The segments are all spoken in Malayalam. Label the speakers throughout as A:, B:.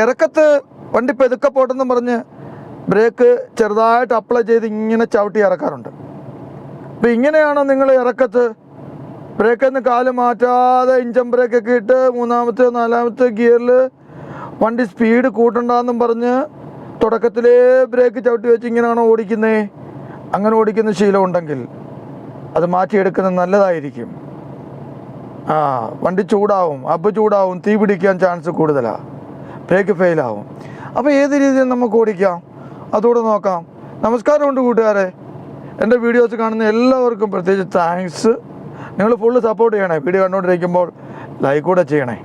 A: ഇറക്കത്ത് വണ്ടി പെതുക്കെ പോട്ടെന്ന് പറഞ്ഞ് ബ്രേക്ക് ചെറുതായിട്ട് അപ്ലൈ ചെയ്ത് ഇങ്ങനെ ചവിട്ടി ഇറക്കാറുണ്ട്. അപ്പം ഇങ്ങനെയാണോ നിങ്ങൾ ഇറക്കത്ത് ബ്രേക്കിൽ നിന്ന് കാൽ മാറ്റാതെ ഇഞ്ചൻ ബ്രേക്കൊക്കെ ഇട്ട് മൂന്നാമത്തെ നാലാമത്തെ ഗിയറിൽ വണ്ടി സ്പീഡ് കൂട്ടണ്ടെന്നും പറഞ്ഞ് തുടക്കത്തിലേ ബ്രേക്ക് ചവിട്ടി വെച്ച് ഇങ്ങനെയാണോ ഓടിക്കുന്നേ? അങ്ങനെ ഓടിക്കുന്ന ശീലം ഉണ്ടെങ്കിൽ അത് മാറ്റിയെടുക്കുന്നത് നല്ലതായിരിക്കും. ആ വണ്ടി ചൂടാവും അബ് ചൂടാവും തീ പിടിക്കാൻ ചാൻസ് കൂടുതലാണ് ബ്രേക്ക് ഫെയിലാവും അപ്പോൾ ഏത് രീതിയിൽ നമുക്ക് ഓടിക്കാം? അതുകൂടെ നോക്കാം. നമസ്കാരമുണ്ട് കൂട്ടുകാരെ. എന്റെ വീഡിയോസ് കാണുന്ന എല്ലാവർക്കും പ്രത്യേകിച്ച് താങ്ക്സ് നിങ്ങൾ ഫുള്ള് സപ്പോർട്ട് ചെയ്യണേ. വീഡിയോ കണ്ടുകൊണ്ടിരിക്കുമ്പോൾ ലൈക്ക് കൂടെ ചെയ്യണേ.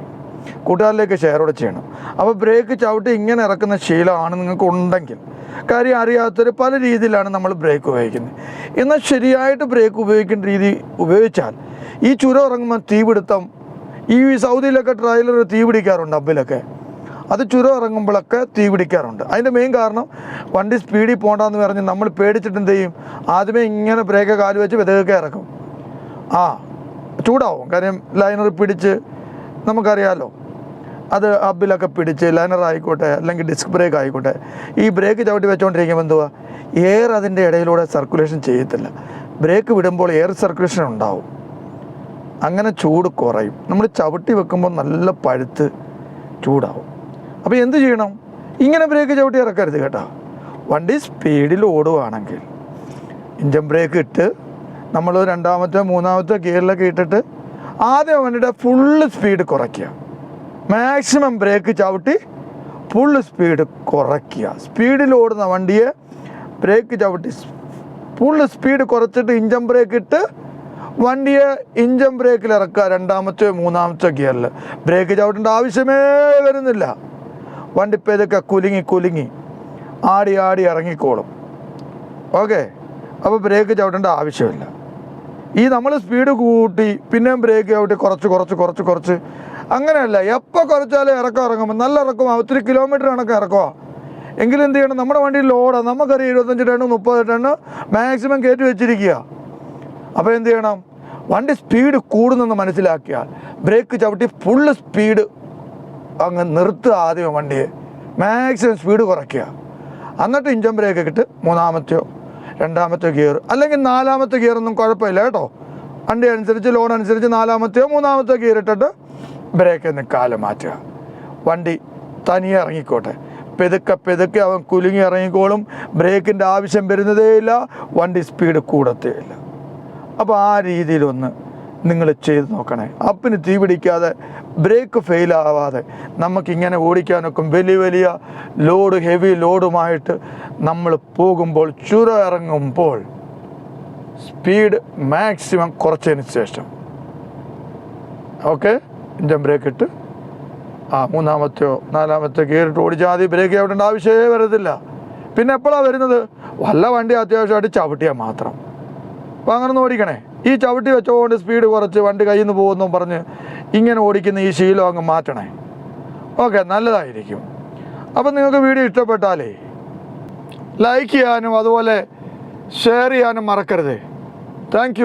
A: കൂട്ടുകാരിലേക്ക് ഷെയർ കൂടെ ചെയ്യണം. അപ്പോൾ ബ്രേക്ക് ചവിട്ടി ഇങ്ങനെ ഇറക്കുന്ന ശീലമാണ് നിങ്ങൾക്ക് ഉണ്ടെങ്കിൽ കാര്യം അറിയാത്തൊരു പല രീതിയിലാണ് നമ്മൾ ബ്രേക്ക് ഉപയോഗിക്കുന്നത്. എന്നാൽ ശരിയായിട്ട് ബ്രേക്ക് ഉപയോഗിക്കുന്ന രീതി ഉപയോഗിച്ചാൽ ഈ ചുരം ഇറങ്ങുമ്പോൾ തീപിടുത്തം ഈ സൗദിയിലൊക്കെ ട്രയലർ തീ പിടിക്കാറുണ്ട് അബ്ബിലൊക്കെ. അത് ചുരം ഇറങ്ങുമ്പോഴൊക്കെ തീ പിടിക്കാറുണ്ട്. അതിന്റെ മെയിൻ കാരണം വണ്ടി സ്പീഡിൽ പോകണ്ടെന്ന് പറഞ്ഞ് നമ്മൾ പേടിച്ചിട്ട് എന്ത് ചെയ്യും? ആദ്യമേ ഇങ്ങനെ ബ്രേക്ക് കാൽ വെച്ച് വിതകൊക്കെ ഇറക്കും. ആ ചൂടാവും. കാര്യം ലൈനർ പിടിച്ച് നമുക്കറിയാമല്ലോ അത് ഹബിലൊക്കെ പിടിച്ച് ലൈനർ ആയിക്കോട്ടെ അല്ലെങ്കിൽ ഡിസ്ക് ബ്രേക്ക് ആയിക്കോട്ടെ ഈ ബ്രേക്ക് ചവിട്ടി വെച്ചുകൊണ്ടിരിക്കുമ്പോൾ എന്തുവാ? എയർ അതിന്റെ ഇടയിലൂടെ സർക്കുലേഷൻ ചെയ്യത്തില്ല. ബ്രേക്ക് വിടുമ്പോൾ എയർ സർക്കുലേഷൻ ഉണ്ടാവും. അങ്ങനെ ചൂട് കുറയും. നമ്മൾ ചവിട്ടി വെക്കുമ്പോൾ നല്ല പഴുത്ത് ചൂടാവും. അപ്പോൾ എന്ത് ചെയ്യണം? ഇങ്ങനെ ബ്രേക്ക് ചവിട്ടി ഇറക്കരുത് കേട്ടോ. വണ്ടി സ്പീഡിൽ ഓടുകയാണെങ്കിൽ ഇഞ്ചൻ ബ്രേക്ക് ഇട്ട് നമ്മൾ രണ്ടാമത്തെ മൂന്നാമത്തെ ഗിയറിലൊക്കെ ഇട്ടിട്ട് ആദ്യം വണ്ടിയുടെ ഫുള്ള് സ്പീഡ് കുറയ്ക്കുക. മാക്സിമം ബ്രേക്ക് ചവിട്ടി ഫുള്ള് സ്പീഡ് കുറയ്ക്കുക. സ്പീഡിൽ ഓടുന്ന വണ്ടിയെ ബ്രേക്ക് ചവിട്ടി ഫുള്ള് സ്പീഡ് കുറച്ചിട്ട് ഇഞ്ചൻ ബ്രേക്ക് ഇട്ട് വണ്ടിയെ ഇഞ്ചൻ ബ്രേക്കിൽ ഇറക്കുക രണ്ടാമത്തെ മൂന്നാമത്തെ ഗിയറിൽ ബ്രേക്ക് ചവിട്ടേണ്ട ആവശ്യമേ വരുന്നില്ല. വണ്ടി പെതുക്കെ കുലുങ്ങി കുലുങ്ങി ആടി ആടി ഇറങ്ങിക്കോളും. ഓക്കെ അപ്പോൾ ബ്രേക്ക് ചവിട്ടേണ്ട ആവശ്യമില്ല. ഈ നമ്മൾ സ്പീഡ് കൂട്ടി പിന്നെയും ബ്രേക്ക് ചവിട്ടി കുറച്ച് കുറച്ച് കുറച്ച് കുറച്ച്. അങ്ങനെയല്ല എപ്പോൾ കുറച്ചാലും ഇറക്കം ഇറങ്ങുമ്പോൾ നല്ല ഇറക്കും ഒത്തിരി കിലോമീറ്റർ കണക്ക് ഇറക്കമാ. എങ്കിലും എന്ത് ചെയ്യണം? നമ്മുടെ വണ്ടി ലോഡാണ് നമുക്കറിയാം ഇരുപത്തഞ്ച് ടണ്ണ് മുപ്പത് ടണ്ണ് മാക്സിമം കയറ്റി വെച്ചിരിക്കുക. അപ്പോൾ എന്ത് ചെയ്യണം? വണ്ടി സ്പീഡ് കൂടുന്നെന്ന് മനസ്സിലാക്കിയാൽ ബ്രേക്ക് ചവിട്ടി ഫുള്ള് സ്പീഡ് അങ്ങ് നിർത്തുക ആദ്യം വണ്ടിയെ. മാക്സിമം സ്പീഡ് കുറയ്ക്കുക. എന്നിട്ട് ഇഞ്ചൻ ബ്രേക്ക് ഇട്ട് മൂന്നാമത്തെയോ രണ്ടാമത്തെ ഗിയർ അല്ലെങ്കിൽ നാലാമത്തെ ഗിയർ ഒന്നും കുഴപ്പമില്ല കേട്ടോ. വണ്ടി അനുസരിച്ച് ലോൺ അനുസരിച്ച് നാലാമത്തെയോ മൂന്നാമത്തെ ഗിയർ ഇട്ടിട്ട് ബ്രേക്ക് കാൽ മാറ്റുക. വണ്ടി തനിയെ ഇറങ്ങിക്കോട്ടെ. പെതുക്കെ പെതുക്കെ അവൻ കുലുങ്ങി ഇറങ്ങിക്കോളും. ബ്രേക്കിന്റെ ആവശ്യം വരുന്നതേയില്ല. വണ്ടി സ്പീഡ് കൂടത്തേയില്ല. അപ്പോൾ ആ രീതിയിലൊന്ന് നിങ്ങൾ ചെയ്ത് നോക്കണേ. അപ്പിന് തീ പിടിക്കാതെ ബ്രേക്ക് ഫെയിൽ ആവാതെ നമുക്കിങ്ങനെ ഓടിക്കാനൊക്കെ വലിയ വലിയ ലോഡ് ഹെവി ലോഡുമായിട്ട് നമ്മൾ പോകുമ്പോൾ ചുര ഇറങ്ങുമ്പോൾ സ്പീഡ് മാക്സിമം കുറച്ചതിന് ശേഷം. ഓക്കെ ഇഞ്ചൻ ബ്രേക്ക് ഇട്ട്. ആ മൂന്നാമത്തെയോ നാലാമത്തെ ഗിയറിട്ട് ഓടിച്ചാൽ ആദ്യം ബ്രേക്ക് ചവിട്ടേണ്ട ആവശ്യമേ വരത്തില്ല. പിന്നെ എപ്പോഴാണ് വരുന്നത്? വല്ല വണ്ടി അത്യാവശ്യമായിട്ട് ചവിട്ടിയാൽ മാത്രം. അപ്പോൾ അങ്ങനെ ഓടിക്കണേ. ഈ ചവിട്ടി വെച്ചുകൊണ്ട് സ്പീഡ് കുറച്ച് വണ്ടി കയ്യിൽ നിന്ന് പോകുന്നു പറഞ്ഞ് ഇങ്ങനെ ഓടിക്കുന്ന ഈ ശീലം അങ്ങ് മാറ്റണേ. ഓക്കെ നല്ലതായിരിക്കും. അപ്പം നിങ്ങൾക്ക് വീഡിയോ ഇഷ്ടപ്പെട്ടാലേ ലൈക്ക് ചെയ്യാനും അതുപോലെ ഷെയർ ചെയ്യാനും മറക്കരുത്. താങ്ക്